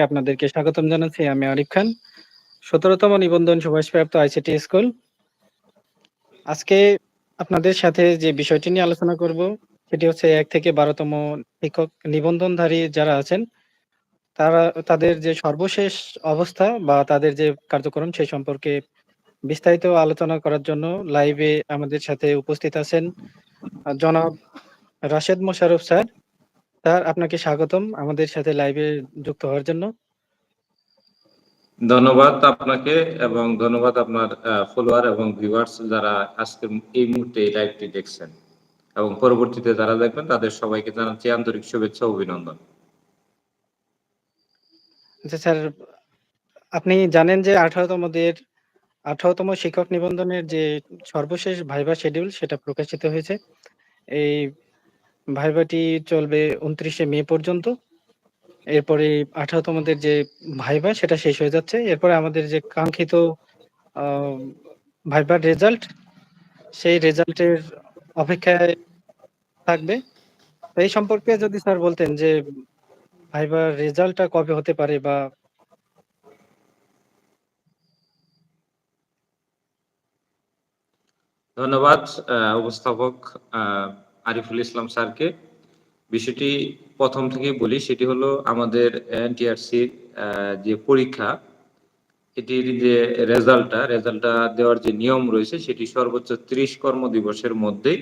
আপনাদেরকে স্বাগতম জানাচ্ছি। আমি আরিফ খান। ১৭ তম নিবন্ধন সুপারিশপ্রাপ্ত আইসিটি স্কুল। আজকে আপনাদের সাথে যে বিষয়টি নিয়ে আলোচনা করব সেটি হচ্ছে ১ থেকে ১২ তম শিক্ষক নিবন্ধনধারী যারা আছেন, তারা তাদের যে সর্বশেষ অবস্থা বা তাদের যে কার্যক্রম সে সম্পর্কে বিস্তারিত আলোচনা করার জন্য লাইভে আমাদের সাথে উপস্থিত আছেন জনাব রাশেদ মোশাররফ স্যার। স্যার আপনাকে স্বাগতম আমাদের সাথে লাইভে যুক্ত হওয়ার জন্য। ধন্যবাদ আপনাকে এবং ধন্যবাদ আপনার ফলোয়ার এবং ভিউয়ার্স যারা আজকে এই মুহূর্তে এই লাইভটি দেখছেন। এবং পরবর্তীতে যারা দেখবেন তাদের সবাইকে জানাচ্ছি আন্তরিক শুভেচ্ছা অভিনন্দন। আচ্ছা স্যার, আপনি জানেন যে ১৮ তমদের ১৮ তম শিক্ষক নিবন্ধনের যে সর্বশেষ ভাইভা শিডিউল সেটা প্রকাশিত হয়েছে। এই ভাইভাটি চলবে ২৯শে মে পর্যন্ত। এরপরে ১৮ তমদের যে ভাইভা সেটা শেষ হয়ে যাচ্ছে। এরপরে আমাদের যে কাঙ্ক্ষিত আ ভাইবার রেজাল্ট, সেই রেজাল্টের অপেক্ষায় থাকবে। এই সম্পর্কে যদি স্যার বলতেন যে ভাইবার রেজাল্টটা কবে হতে পারে বা ধন্যবাদ উপস্থাপক আরিফুল ইসলাম স্যারকে। বিষয়টি প্রথম থেকেই বলি সেটি হলো আমাদের এনটিআরসির যে পরীক্ষা, এটির যে রেজাল্টটা, রেজাল্টটা দেওয়ার যে নিয়ম রয়েছে সেটি সর্বোচ্চ ৩০ কর্মদিবসের মধ্যেই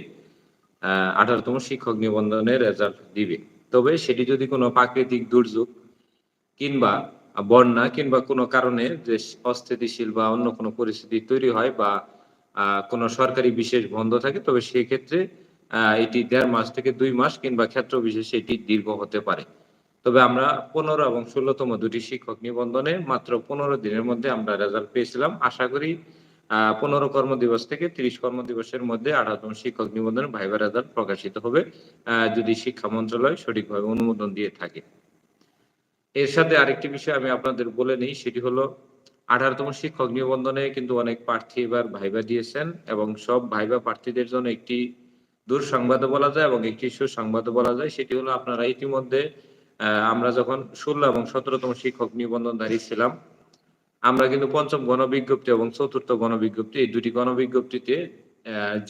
আ ১৮ শিক্ষক নিবন্ধনের রেজাল্ট দিবে। তবে সেটি যদি কোনো প্রাকৃতিক দুর্যোগ কিংবা বন্যা কিংবা কোনো কারণে যে অস্থিতিশীল বা অন্য কোনো পরিস্থিতি তৈরি হয় বা কোনো সরকারি বিশেষ বন্ধ থাকে তবে সেক্ষেত্রে আ এটি দেড় মাস থেকে দুই মাস কিংবা ক্ষেত্র বিশেষে এটি দীর্ঘ হতে পারে। তবে আমরা ১৫ এবং ষোলোতম দুটি শিক্ষক নিবন্ধনে মাত্র ১৫ দিনের মধ্যে আমরা রেজাল্ট পেয়েছিলাম। আশা করি পনেরো ১৫ কর্মদিবস থেকে ৩০ কর্মদিবসের মধ্যে ১৮ তম শিক্ষক নিবন্ধনের ভাইভা রেজাল্ট প্রকাশিত হবে। যদি শিক্ষা মন্ত্রণালয় সঠিকভাবে অনুমোদন দিয়ে থাকে। এর সাথে আরেকটি বিষয় আমি আপনাদের বলে নিই, সেটি হলো আঠারোতম শিক্ষক নিবন্ধনে কিন্তু অনেক প্রার্থী এবার ভাইভা দিয়েছেন এবং সব ভাইভা প্রার্থীদের জন্য একটি দুঃসংবাদও বলা যায় এবং একটি সুসংবাদও বলা যায়। সেটি হলো আপনারা ইতিমধ্যে আমরা যখন ১৬ এবং ১৭ তম শিক্ষক নিবন্ধনধারী ছিলাম, আমরা কিন্তু ৫ম গণবিজ্ঞপ্তি এবং ৪র্থ গণবিজ্ঞপ্তি এই দুটি গণবিজ্ঞপ্তিতে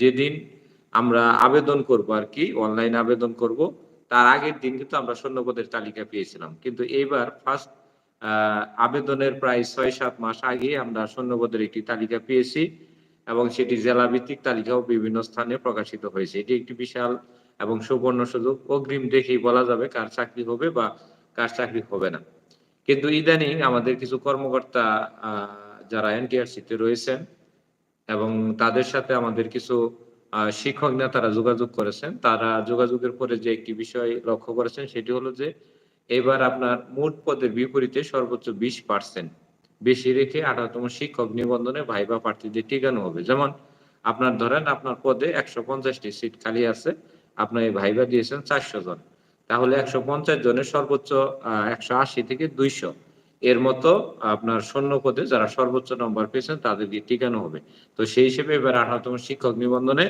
যেদিন আমরা আবেদন করব আর কি অনলাইন আবেদন করব, তার আগের দিন কিন্তু আমরা শূন্যপদের তালিকা পেয়েছিলাম। কিন্তু এইবার ফার্স্ট আবেদনের প্রায় ৬-৭ মাস আগে আমরা শূন্যপদের একটি তালিকা পেয়েছি এবং সেটি জেলাভিত্তিক তালিকাও বিভিন্ন স্থানে প্রকাশিত হয়েছে। এটি একটি বিশাল এবং সুবর্ণ সুযোগ। অগ্রিম দেখেই বলা যাবে কার চাকরি হবে বা কার চাকরি হবে না। কিন্তু ইদানিং আমাদের কিছু কর্মকর্তা যারা এনটিআরসিতে রয়েছেন এবং তাদের সাথে আমাদের কিছু শিক্ষক নেতারা যোগাযোগ করেছেন। তারা যোগাযোগের পরে যে একটি বিষয় লক্ষ্য করেছেন সেটি হলো যে, এবার আপনার মোট পদের বিপরীতে সর্বোচ্চ ২০% বেশি রেখে ১৮ তম শিক্ষক নিবন্ধনে ভাইভা প্রার্থীদের টিকানো হবে। যেমন আপনার ধরেন আপনার পদে ১৫০ টি সিট খালি আছে। আপনার এই ভাইভা দিয়েছেন ৪০০ জন। তাহলে ১৫০ জনের সর্বোচ্চ আ ১৮০ থেকে ২০০ এর মতো আপনার শূন্য পদে যারা সর্বোচ্চ নম্বর পেয়েছেন তাদেরকে টিকানো হবে। তো সেই হিসেবে এবার ১৮ তম শিক্ষক নিবন্ধনে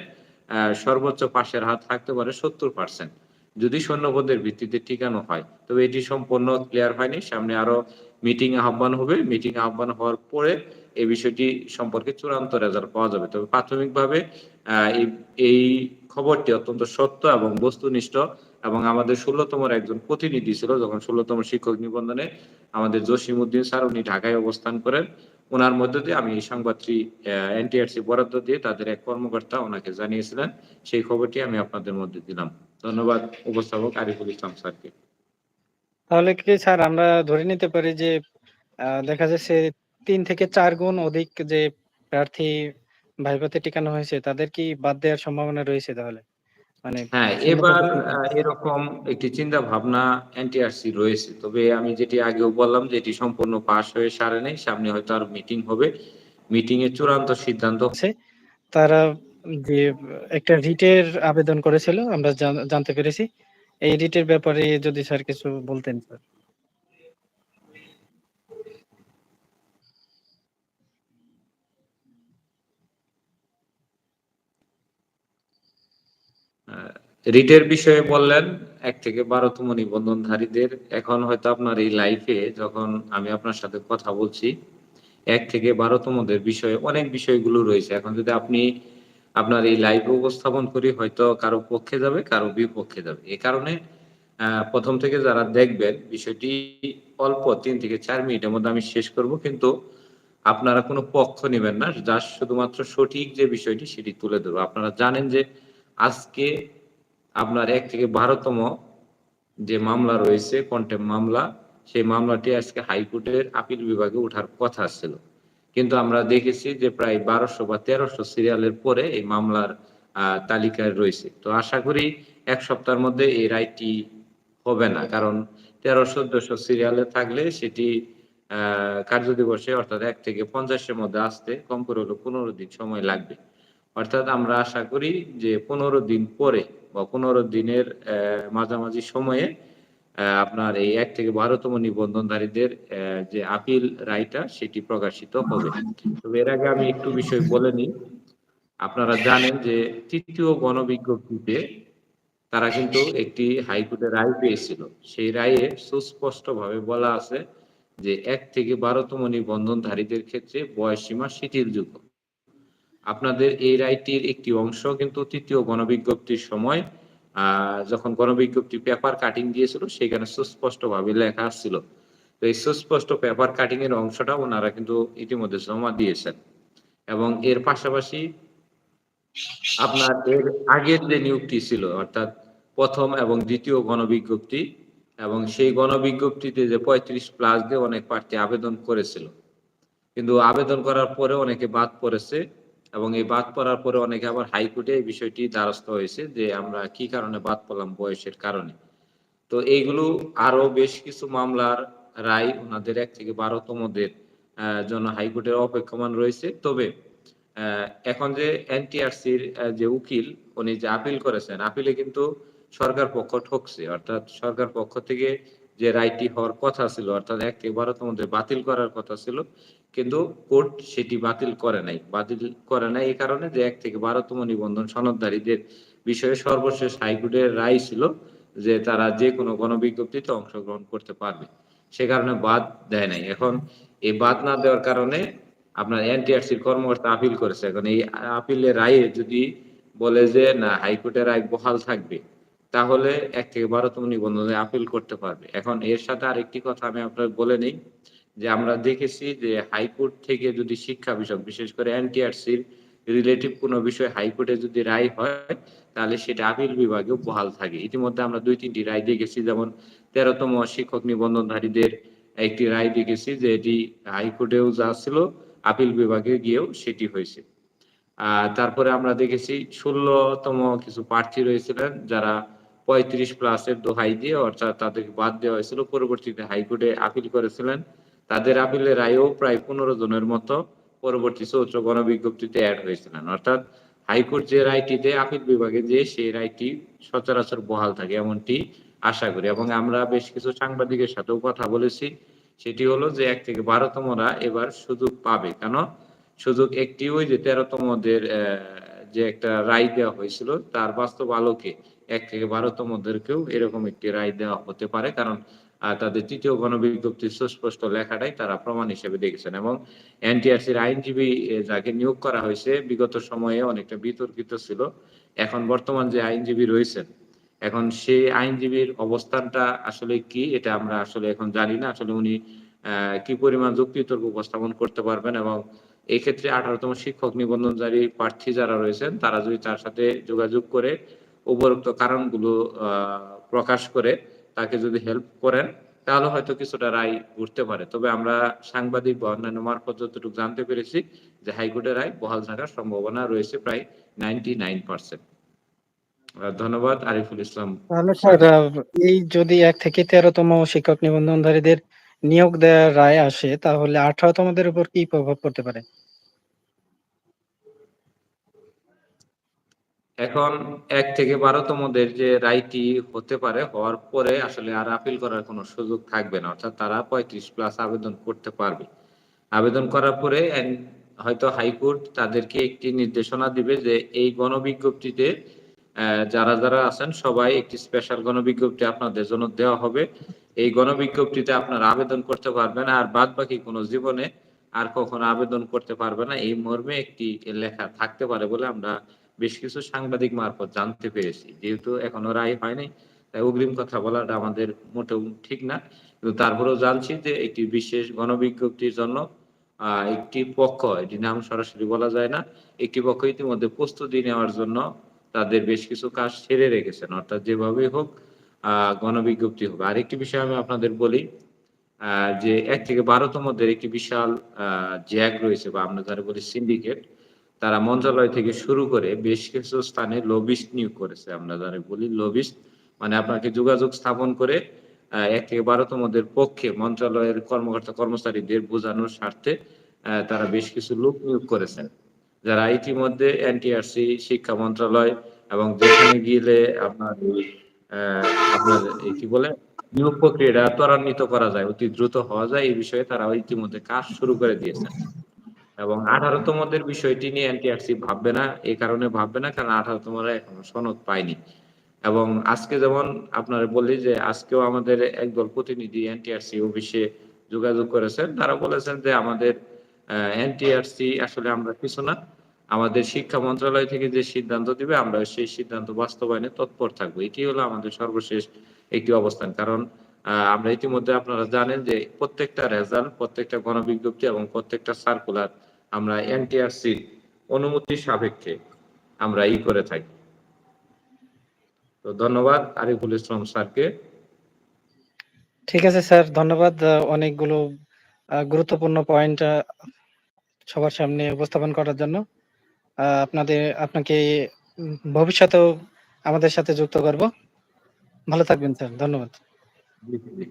সর্বোচ্চ পাশের হার থাকতে পারে ৭০% যদি শূন্য পদের ভিত্তিতে টিকানো হয়। তবে এটি সম্পূর্ণ ক্লিয়ার হয়নি। সামনে আরও মিটিং আহ্বান হবে। মিটিং আহ্বান হওয়ার পরে এই বিষয়টি সম্পর্কে চূড়ান্ত রেজাল্ট পাওয়া যাবে। তবে প্রাথমিকভাবে এই খবরটি অত্যন্ত সত্য এবং বস্তুনিষ্ঠ এবং আমাদের ১৬ একজন প্রতিনিধি ছিল, যখন ১৬ তম শিক্ষক নিবন্ধনে আমাদের জসিম উদ্দিন স্যার, উনি ঢাকায় অবস্থান করেন। উনার মধ্য দিয়ে আমি এই সংবাদটি এনটিআরসি বরাদ্দ দিয়ে তাদের এক কর্মকর্তা ওনাকে জানিয়েছিলেন। সেই খবরটি আমি আপনাদের মধ্যে দিলাম। ধন্যবাদ, উপস্থাপক আরিফুল ইসলাম স্যারকে। তাহলে কি স্যার আমরা ধরে নিতে পারি যে দেখা যাচ্ছে তিন থেকে চার গুণ অধিক যে প্রার্থী ভাইভাতে টিকানো হয়েছে তাদের কি বাদ দেওয়ার সম্ভাবনা রয়েছে তাহলে? মানে হ্যাঁ, এবার এরকম একটি চিন্তা ভাবনা এনটিআরসি রয়েছে। তবে আমি যেটি আগেও বললাম যে এটি সম্পূর্ণ পাশ হয়ে সারে নেই সামনে হয়তো আর মিটিং হবে। মিটিং এর চূড়ান্ত সিদ্ধান্ত আছে। তারা যে একটা রিটের আবেদন করেছিল আমরা জানতে পেরেছি। এই রিটের ব্যাপারে যদি স্যার কিছু বলতেন, স্যার। রিটের বিষয়ে বললেন, এক থেকে বারোতম নিবন্ধনধারীদের এখন হয়তো আপনার এই লাইফে যখন আমি আপনার সাথে কথা বলছি, এক থেকে বারোতমদের বিষয়ে অনেক বিষয়গুলো রয়েছে এখন যদি আপনি আপনার এই লাইভে উপস্থাপন করি, হয়তো কারও পক্ষে যাবে, কারও বিপক্ষে যাবে। এই কারণে প্রথম থেকে যারা দেখবেন, বিষয়টি অল্প, তিন থেকে চার মিনিটের মধ্যে আমি শেষ করব, কিন্তু আপনারা কোনো পক্ষ নেবেন না যা শুধুমাত্র সঠিক যে বিষয়টি, সেটি তুলে ধরবো। আপনারা জানেন যে আজকে আপনার এক থেকে বারোতম যে মামলা রয়েছে কন্টেম মামলা, সেই মামলাটি আজকে হাইকোর্টের আপিল বিভাগে ওঠার কথা ছিল। কিন্তু আমরা দেখেছি যে প্রায় বারোশো বা তেরোশো সিরিয়ালের পরে এই মামলার তালিকায় রয়েছে। তো আশা করি এক সপ্তাহের মধ্যে এই রায়টি হবে না। কারণ তেরো চোদ্দশো সিরিয়ালে থাকলে সেটি আহ, কার্যদিবসে অর্থাৎ এক থেকে পঞ্চাশের মধ্যে আসতে কম করে হলো পনেরো দিন সময় লাগবে। অর্থাৎ আমরা আশা করি যে পনেরো দিন পরে বা পনেরো দিনের মাঝামাঝি সময়ে আপনার এই এক থেকে বারোতম নিবন্ধনধারীদের যে আপিল রায়টা, সেটি প্রকাশিত হবে। তবে এর আগে আমি একটু বিষয় বলে নিই। আপনারা জানেন যে তৃতীয় গণবিজ্ঞপ্তিতে তারা কিন্তু একটি হাইকোর্টের রায় পেয়েছিল। সেই রায়ে সুস্পষ্টভাবে বলা আছে যে এক থেকে বারোতম নিবন্ধনধারীদের ক্ষেত্রে বয়সসীমা শিথিলযোগ্য আপনাদের এই রায়টির একটি অংশ কিন্তু তৃতীয় গণবিজ্ঞপ্তির সময় যখন গণবিজ্ঞপ্তি পেপার কাটিং দিয়েছিল সেখানে সুস্পষ্টভাবে লেখা ছিল তো এই সুস্পষ্ট পেপার কাটিং এর অংশটা ওনারা কিন্তু ইতিমধ্যে জমা দিয়েছেন। এবং এর পাশাপাশি আপনার এর আগের যে নিয়োগটি ছিল, অর্থাৎ প্রথম এবং দ্বিতীয় গণবিজ্ঞপ্তি, এবং সেই গণবিজ্ঞপ্তিতে যে পঁয়ত্রিশ প্লাস দিয়ে অনেক প্রার্থী আবেদন করেছিল। কিন্তু আবেদন করার পরে অনেকে বাদ পড়েছে। এবং এই বাদ পড়ার পরে অনেকে আবার হাইকোর্টে এই বিষয়টি দ্বারস্থ হয়েছে যে আমরা কি কারণে বাদ পড়লাম বয়সের কারণে। তো এইগুলো আরও বেশ কিছু মামলার রায় ওনাদের এক থেকে বারোতমদের জন্য হাইকোর্টের অপেক্ষমান রয়েছে। তবে এখন যে এনটিআরসির যে উকিল, উনি যে আপিল করেছেন আপিলে কিন্তু সরকার পক্ষ ঠকছে। অর্থাৎ সরকার পক্ষ থেকে যে রায়টি হওয়ার কথা ছিল, অর্থাৎ এক থেকে বারোতমদের বাতিল করার কথা ছিল, কিন্তু কোর্ট সেটি বাতিল করে নাই। বাতিল করে নাই এই কারণে যে এক থেকে বারোতম নিবন্ধন সনদধারীদের বিষয়ে সর্বশেষ হাইকোর্টের রায় ছিল যে তারা যে কোনো গণবিজ্ঞপ্তিতে অংশগ্রহণ করতে পারবে। সে কারণে বাদ দেয় নাই। এখন এই বাদ না দেওয়ার কারণে আপনার এনটিআরসির কর্মকর্তা আপিল করেছে। এখন এই আপিলের রায়ে যদি বলে যে, না, হাইকোর্টের রায় বহাল থাকবে তাহলে এক থেকে বারোতম নিবন্ধনে আপিল করতে পারবে। এখন এর সাথে আরেকটি কথা আমি আপনার বলে নেই, যে আমরা দেখেছি যে হাইকোর্ট থেকে যদি শিক্ষা বিষয় বিশেষ করে এনটিআরসির রিলেটিভ কোনো বিষয় হাইকোর্টে যদি রায় হয়, তাহলে সেটা আপিল বিভাগেও বহাল থাকে। ইতিমধ্যে আমরা দুই তিনটি রায় দেখেছি, যেমন তেরোতম শিক্ষক নিবন্ধনধারীদের একটি রায় দেখেছি, যে এটি হাইকোর্টেও যা ছিল আপিল বিভাগে গিয়েও সেটি হয়েছে। আহ তারপরে আমরা দেখেছি ষোলোতম কিছু প্রার্থী রয়েছিলেন, যারা পঁয়ত্রিশ প্লাসের দোহাই দিয়ে অর্থাৎ তাদেরকে বাদ দেওয়া হয়েছিল। পরবর্তীতে হাইকোর্টে আপিল করেছিলেন। তাদের আপিলের রায়েও প্রায় পনেরো জনের মতো পরবর্তী চৌত্র গণবিজ্ঞপ্তিতে অ্যাড হয়েছিলেন। অর্থাৎ হাইকোর্ট যে রায়টিতে আপিল বিভাগে যে সেই রায়টি সচরাচর বহাল থাকে এমনটি আশা করি। এবং আমরা বেশ কিছু সাংবাদিকের সাথেও কথা বলেছি। সেটি হলো যে এক থেকে বারোতমরা এবার সুযোগ পাবে। কেন? সুযোগ একটি ওই যে তেরোতমদের যে একটা রায় দেওয়া হয়েছিল, তার বাস্তব আলোকে এক থেকে বারোতমদেরকেও এরকম একটি রায় দেওয়া হতে পারে। কারণ তাদের তৃতীয় গণবিজ্ঞপ্তির সুস্পষ্ট লেখাটাই তারা প্রমাণ হিসেবে দেখেছেন এবং এনটিআরসির আইনজীবী যাকে নিয়োগ করা হয়েছে, বিগত সময়ে অনেকটা বিতর্কিত ছিল। এখন বর্তমান যে আইনজীবী রয়েছেন, এখন সেই আইনজীবীর অবস্থানটা আসলে কি, এটা আমরা আসলে এখন জানি না। আসলে উনি কি পরিমাণ যুক্তিতর্ক উপস্থাপন করতে পারবেন এবং এই ক্ষেত্রে আঠারোতম শিক্ষক নিবন্ধনকারী প্রার্থী যারা রয়েছেন, তারা যদি তার সাথে যোগাযোগ করে উপরোক্ত কারণগুলো প্রকাশ করে তাকে যদি হেল্প করেন, তাহলে হয়তো কিছুটা রায় উঠতে পারে। তবে আমরা সাংবাদিক বা অন্যান্য মারফত যতটুকু জানতে পেরেছি যে হাইকোর্টের রায় বহাল থাকার সম্ভাবনা রয়েছে প্রায় নাইনটি নাইন পার্সেন্ট ধন্যবাদ, আরিফুল ইসলাম। এই যদি এক থেকে তেরোতম শিক্ষক নিবন্ধনধারীদের নিয়োগ দেওয়ার রায় আসে, তাহলে আঠারোতমদের উপর কি প্রভাব পড়তে পারে? এখন এক থেকে বারোতমদের যে রায়টি হতে পারে, হওয়ার পরে আসলে আর আপিল করার কোনো সুযোগ থাকবে না। অর্থাৎ তারা পঁয়ত্রিশ প্লাস আবেদন করতে পারবে। আবেদন করার পরে হয়তো হাইকোর্ট তাদেরকে একটি নির্দেশনা দিবে যে এই গণবিজ্ঞপ্তিতে যারা যারা আছেন সবাই একটি স্পেশাল গণবিজ্ঞপ্তি আপনাদের জন্য দেওয়া হবে। এই গণবিজ্ঞপ্তিতে আপনারা আবেদন করতে পারবেন, আর বাদ বাকি কোনো জীবনে আর কখনো আবেদন করতে পারবে না। এই মর্মে একটি লেখা থাকতে পারে বলে আমরা বেশ কিছু সাংবাদিক মারফত জানতে পেরেছি। যেহেতু এখনও রায় হয়নি তাই অগ্রিম কথা বলাটা আমাদের মোটেও ঠিক না। কিন্তু তারপরেও জানছি যে একটি বিশেষ গণবিজ্ঞপ্তির জন্য একটি পক্ষ এটি নাম সরাসরি বলা যায় না, একটি পক্ষ ইতিমধ্যে প্রস্তুতি নেওয়ার জন্য তাদের বেশ কিছু কাজ সেরে রেখেছেন। অর্থাৎ যেভাবেই হোক গণবিজ্ঞপ্তি হবে আরেকটি বিষয় আমি আপনাদের বলি যে এক থেকে বারোতমদের একটি বিশাল জ্যাগ রয়েছে, বা আমরা যারা বলি সিন্ডিকেট। তারা মন্ত্রণালয় থেকে শুরু করে বেশ কিছু স্থানে লবিস্ট নিয়োগ করেছে আমরা যারা বলি লবিস্ট মানে আপনাকে যোগাযোগ স্থাপন করে এক থেকে বারোতমদের পক্ষে মন্ত্রণালয়ের কর্মকর্তা কর্মচারীদের বোঝানোর স্বার্থে তারা বেশ কিছু লোক নিয়োগ করেছেন। যারা ইতিমধ্যে এনটিআরসি শিক্ষা মন্ত্রণালয় এবং যেখানে গেলে আপনার আপনার কি বলে, নিয়োগ প্রক্রিয়াটা ত্বরান্বিত করা যায়, অতি দ্রুত হওয়া যায় এই বিষয়ে তারা ইতিমধ্যে কাজ শুরু করে দিয়েছেন। এবং আঠারোতমদের বিষয়টি নিয়ে এনটিআরসি ভাববে না এই কারণে ভাববে না, কারণ আঠারোতমরা এখনও সনদ পায়নি। এবং আজকে যেমন আপনারা বললি যে আজকেও আমাদের একদল প্রতিনিধি এনটিআরসি অফিসে যোগাযোগ করেছেন, তারা বলেছেন যে আমাদের এনটিআরসি আসলে আমরা কিছু না। আমাদের শিক্ষা মন্ত্রণালয় থেকে যে সিদ্ধান্ত দিবে, আমরা সেই সিদ্ধান্ত বাস্তবায়নে তৎপর থাকব। এটি হলো আমাদের সর্বশেষ একটি অবস্থান। কারণ আমরা ইতিমধ্যে আপনারা জানেন যে প্রত্যেকটা রেজাল্ট, প্রত্যেকটা গণবিজ্ঞপ্তি এবং প্রত্যেকটা সার্কুলার আমরা এনটিআরসি অনুমতি সাপেক্ষে আমরা ই করে থাকি। তো ধন্যবাদ আরিফুল ইসলাম স্যারকে। ঠিক আছে স্যার ধন্যবাদ। অনেকগুলো গুরুত্বপূর্ণ পয়েন্ট সবার সামনে উপস্থাপন করার জন্য। আপনাদের আপনাকে ভবিষ্যতেও আমাদের সাথে যুক্ত করব। ভালো থাকবেন স্যার ধন্যবাদ। জি, জি।